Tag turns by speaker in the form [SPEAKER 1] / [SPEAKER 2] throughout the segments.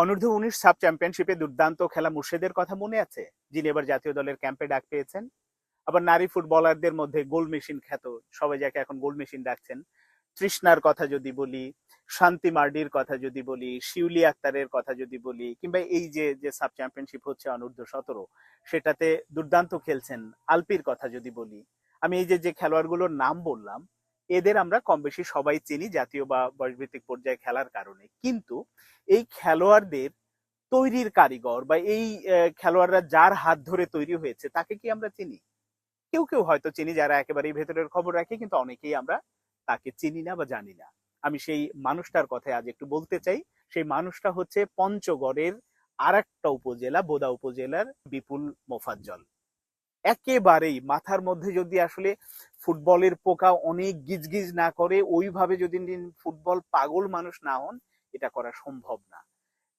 [SPEAKER 1] অনূর্ধ্ব উনিশ সাব চ্যাম্পিয়নশিপে দুর্দান্ত খেলা মুর্শেদের কথা মনে আছে, যিনি এবার জাতীয় দলের ক্যাম্পে ডাক পেয়েছেন। আবার নারী ফুটবলারদের মধ্যে গোল মেশিন খ্যাত, সবাই যাকে এখন গোল মেশিন ডাকছেন। তৃষ্ণার কথা যদি বলি, শান্তি মার্ডির কথা যদি বলি, শিউলি আক্তারের কথা যদি বলি, কিংবা এই যে যে সাব চ্যাম্পিয়নশিপ হচ্ছে অনূর্ধ্ব সতেরো, সেটাতে দুর্দান্ত খেলছেন আলপির কথা যদি বলি। আমি এই যে যে খেলোয়াড়গুলোর নাম বললাম এদের আমরা কম বেশি সবাই চিনি জাতীয় বা বয়সভিত্তিক পর্যায়ে খেলার কারণে। কিন্তু এই খেলোয়াড়দের তৈরির কারিগর বা এই খেলোয়াড়রা যার হাত ধরে তৈরি হয়েছে তাকে কি আমরা চিনি? কেউ কেউ হয়তো চিনি যারা একেবারেই ভেতরের খবর রাখে, কিন্তু অনেকেই আমরা তাকে চিনি না বা জানি না। আমি সেই মানুষটার কথায় আজ একটু বলতে চাই। সেই মানুষটা হচ্ছে পঞ্চগড়ের আর একটা উপজেলা, বোদা উপজেলার বিপুল মোফাজ্জল। একেবারেই মাথার মধ্যে যদি আসলে ফুটবলের পোকা অনেক গিজগিজ না করে, ওইভাবে যদি ফুটবল পাগল মানুষ না হন, এটা করা সম্ভব না।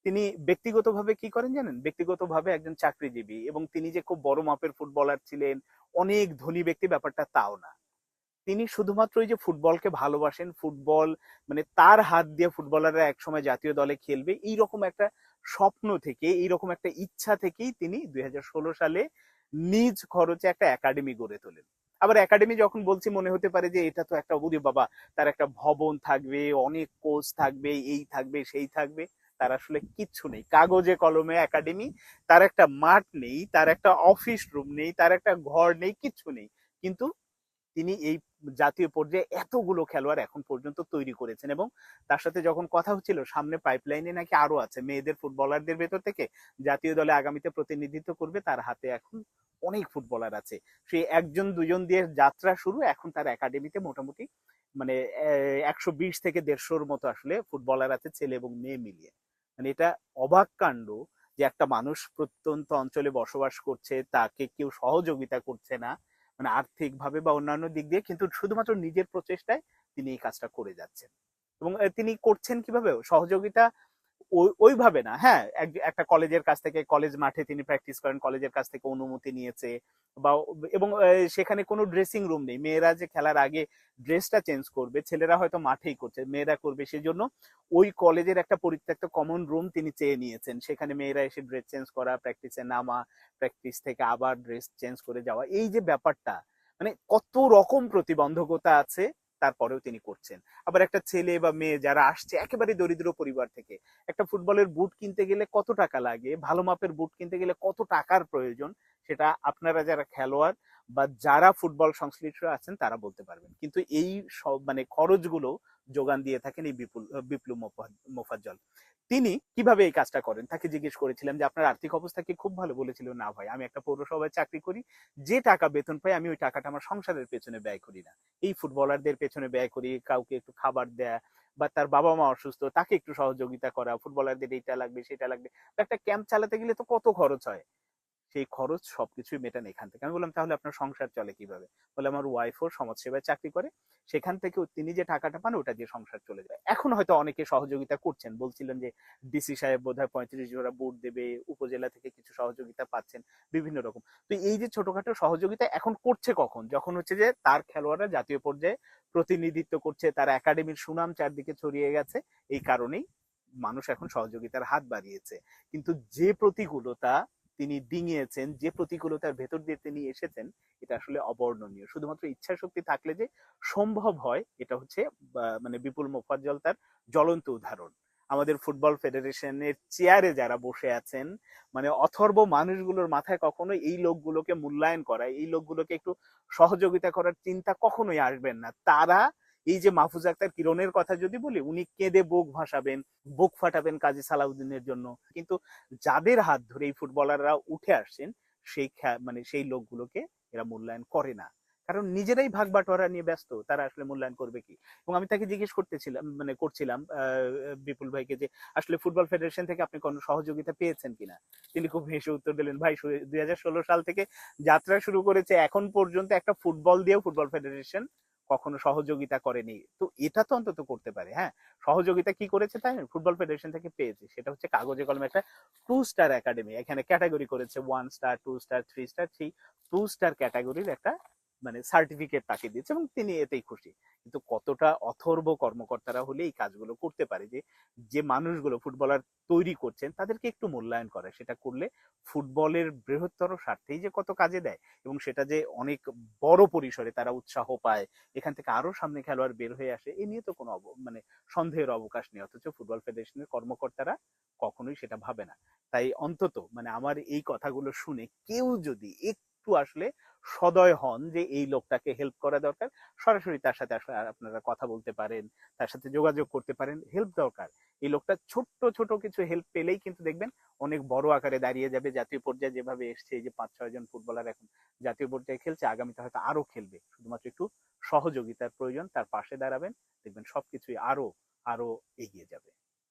[SPEAKER 1] তিনি ব্যক্তিগতভাবে কি করেন জানেন? ব্যক্তিগতভাবে একজন চাকরিজীবী এবং তিনি যে খুব বড় মাপের ফুটবলার ছিলেন, অনেক ধনী ব্যক্তি ব্যাপারটা তাও না। তিনি শুধুমাত্র ওই যে ফুটবলকে ভালোবাসেন, ফুটবল মানে তার হাত দিয়ে ফুটবলাররা একসময় জাতীয় দলে খেলবে, এইরকম একটা স্বপ্ন থেকে, এইরকম একটা ইচ্ছা থেকেই তিনি দুই হাজার ষোলো সালে নিজ খরচে একটা একাডেমি গড়ে তোলেন। আবার একাডেমি যখন বলছি, মনে হতে পারে যে এটা তো একটা উদি বাবা, তার একটা ভবন থাকবে, অনেক কোচ থাকবে, এই থাকবে, সেই থাকবে, তার আসলে কিচ্ছু নেই। কাগজে কলমে একাডেমি, তার একটা মাঠ নেই, তার একটা অফিস রুম নেই, তার একটা ঘর নেই, কিচ্ছু নেই। কিন্তু তিনি এই জাতীয় পর্যায়ে এতগুলো খেলোয়াড় এখন পর্যন্ত তৈরি করেছেন এবং তার সাথে যখন কথা হচ্ছিল, সামনে পাইপলাইনে নাকি আরও আছে। মেয়েদের ফুটবলারদের ভেতর থেকে জাতীয় দলে আগামীতে প্রতিনিধিত্ব করবে তার হাতে এখন অনেক ফুটবলার আছে। সেই একজন, দুজন দিয়ে যাত্রা শুরু, এখন তার একাডেমিতে মোটামুটি মানে একশো বিশ থেকে দেড়শোর মতো আসলে ফুটবলার আছে, ছেলে এবং মেয়ে মিলিয়ে। মানে এটা অবাক কাণ্ড যে একটা মানুষ প্রত্যন্ত অঞ্চলে বসবাস করছে, তাকে কেউ সহযোগিতা করছে না। মানে আর্থিক ভাবে বা অন্যান্য দিক দিয়ে কিন্তু শুধুমাত্র নিজের প্রচেষ্টায় তিনি এই কাজটা করে যাচ্ছেন। এবং তিনি করছেন কীভাবে? সহযোগিতা ওই- ওইভাবে না। হ্যাঁ এক- একটা কলেজের কাছ থেকে, কলেজ মাঠে তিনি প্র্যাকটিস করেন, কলেজের কাছ থেকে অনুমতি নিয়েছে। বা এবং সেখানে কোনো ড্রেসিং রুম নেই। মেয়েরা যে খেলার আগে ড্রেসটা চেঞ্জ করবে, ছেলেরা হয়তো মাঠেই করছে, মেয়েরা করবে সেজন্য ওই কলেজের একটা পরিত্যক্ত কমন রুম তিনি চেয়ে নিয়েছেন। সেখানে মেয়েরা এসে ড্রেস চেঞ্জ করা প্র্যাকটিসে নামা প্র্যাকটিস থেকে আবার ড্রেস চেঞ্জ করে যাওয়া, এই যে ব্যাপারটা মানে কত রকম প্রতিবন্ধকতা আছে, তারপরেও তিনি করছেন। আবার একটা ছেলে বা মেয়ে যারা আসছে, একেবারে দরিদ্র পরিবার থেকে, একটা ফুটবলের বুট কিনতে গেলে কত টাকা লাগে, ভালো মাপের বুট কিনতে গেলে কত টাকার প্রয়োজন সেটা আপনারা যারা খেলোয়াড় বা যারা ফুটবল সংশ্লিষ্ট আছেন, তারা বলতে পারবেন। কিন্তু এই সব মানে খরচগুলো যোগান দিয়ে থাকেন এই বিপুল, বিপ্লব মোফাজ্জল। তিনি কীভাবে এই কাজটা করেন? তাকে জিজ্ঞেস করেছিলাম যে, আপনার আর্থিক অবস্থা কি খুব ভালো? বলেছিল, না ভাই, আমি একটা পৌরসভায় চাকরি করি। যে টাকা বেতন পাই, আমি ওই টাকাটা আমার সংসারের পেছনে ব্যয় করি না। এই ফুটবলারদের পেছনে ব্যয় করি, কাউকে একটু খাবার দেয়া বা তার বাবা মা অসুস্থ, তাকে একটু সহযোগিতা করা, ফুটবলারদের এইটা লাগবে, সেটা লাগবে। একটা ক্যাম্প চালাতে গেলে তো কত খরচ হয়? সেই খরচ সবকিছুই মেটান এখান থেকে। আমি বললাম, তাহলে আপনার সংসার চলে কীভাবে? বলে, আমার ওয়াইফও সমাজসেবায় চাকরি করে। সেখান থেকে তিনি যে টাকাটা পান, ওটা দিয়ে সংসার চলে যায়। এখন হয়তো অনেকে সহযোগিতা করছেন। বলছিলেন যে ডিসি সাহেব বোধহয় পঁয়ত্রিশ জোড়া বুট দেবে, উপজেলা থেকে কিছু সহযোগিতা পাচ্ছেন, বিভিন্ন রকম। তো এই যে ছোটখাটো সহযোগিতা এখন করছে কখন? যখন হচ্ছে যে তার খেলোয়াড়রা জাতীয় পর্যায়ে প্রতিনিধিত্ব করছে, তার একাডেমির সুনাম চারদিকে ছড়িয়ে গেছে, এই কারণেই মানুষ এখন সহযোগিতার হাত বাড়িয়েছে। কিন্তু যে প্রতিকূলতা তিনি ডিঙিয়েছেন, যে প্রতিকূলতার ভেতর দিয়ে তিনি এসেছেন, এটা আসলে অবর্ণনীয়। শুধুমাত্র ইচ্ছা শক্তি থাকলে যে সম্ভব হয়, এটা হচ্ছে মানে বিপুল মোফাজ্জল তার জ্বলন্ত উদাহরণ। আমাদের ফুটবল ফেডারেশনের চেয়ারে যারা বসে আছেন মানে অথর্ব মানুষগুলোর মাথায় কখনো এই লোকগুলোকে মূল্যায়ন করা, এই লোকগুলোকে একটু সহযোগিতা করার চিন্তা কখনোই আসবেন না। তারা এই যে মাহফুজ আক্তার কিরণের কথা যদি বলি, উনি কেঁদে বুক ভাসাবেন, বুক ফাটাবেন কাজী সালাউদ্দিনের জন্য। কিন্তু যাদের হাত ধরে এই ফুটবলাররা উঠে আসছেন, সেই মানে সেই লোকগুলোকে এরা মূল্যায়ন করে না। কারণ নিজেরাই ভাগ বাটোয়ারা নিয়ে ব্যস্ত, তারা আসলে মূল্যায়ন করবে কি? এবং আমি তাকে জিজ্ঞেস করতেছিলাম মানে করছিলাম বিপুল ভাইকে যে, আসলে ফুটবল ফেডারেশন থেকে আপনি কোনো সহযোগিতা পেয়েছেন কিনা? তিনি খুব হেসে উত্তর দিলেন, ভাই দুই হাজার ষোলো সাল থেকে যাত্রা শুরু করেছে, এখন পর্যন্ত একটা ফুটবল দিয়েও ফুটবল ফেডারেশন কখনো সহযোগিতা করেনি। তো এটা তো অন্তত করতে পারে হ্যাঁ? সহযোগিতা কি করেছে তাই ফুটবল ফেডারেশন থেকে পেয়েছে। সেটা হচ্ছে কাগজে কলমে একটা টু স্টার একাডেমি এখানে ক্যাটাগরি করেছে one star two star three star three two star ক্যাটাগরির একটা মানে সার্টিফিকেট তাকে দিচ্ছে এবং তিনি এতেই খুশি। কিন্তু কতটা অথর্ব কর্মকর্তারা হলে এই কাজগুলো করতে পারে যে যে মানুষগুলো ফুটবলার তৈরি করছেন তাদেরকে একটু মূল্যায়ন করে, সেটা করলে ফুটবলের বৃহত্তর স্বার্থেই যে কত কাজে দেয় এবং সেটা যে অনেক বড় পরিসরে তারা উৎসাহ পায়, এখান থেকে আরও সামনে খেলোয়াড় বের হয়ে আসে, এ নিয়ে তো কোনো মানে সন্দেহের অবকাশ নেই, অথচ ফুটবল ফেডারেশনের কর্মকর্তারা কখনোই সেটা ভাবে না। তাই অন্তত মানে আমার এই কথাগুলো শুনে কেউ যদি একটু আসলে সদয় হন যে এই লোকটাকে হেল্প করা দরকার। সরাসরি তার সাথে আসলে আপনারা কথা বলতে পারেন, তার সাথে যোগাযোগ করতে পারেন হেল্প দরকার। এই লোকটা ছোট্ট, ছোট কিছু হেল্প পেলেই কিন্তু দেখবেন অনেক বড় আকারে দাঁড়িয়ে যাবে। জাতীয় পর্যায়ে যেভাবে এসছে, এই যে পাঁচ, ছয় জন ফুটবলার এখন জাতীয় পর্যায়ে খেলছে, আগামীতে হয়তো আরও খেলবে। শুধুমাত্র একটু সহযোগিতার প্রয়োজন, তার পাশে দাঁড়াবেন, দেখবেন সবকিছুই আরও আরও এগিয়ে যাবে।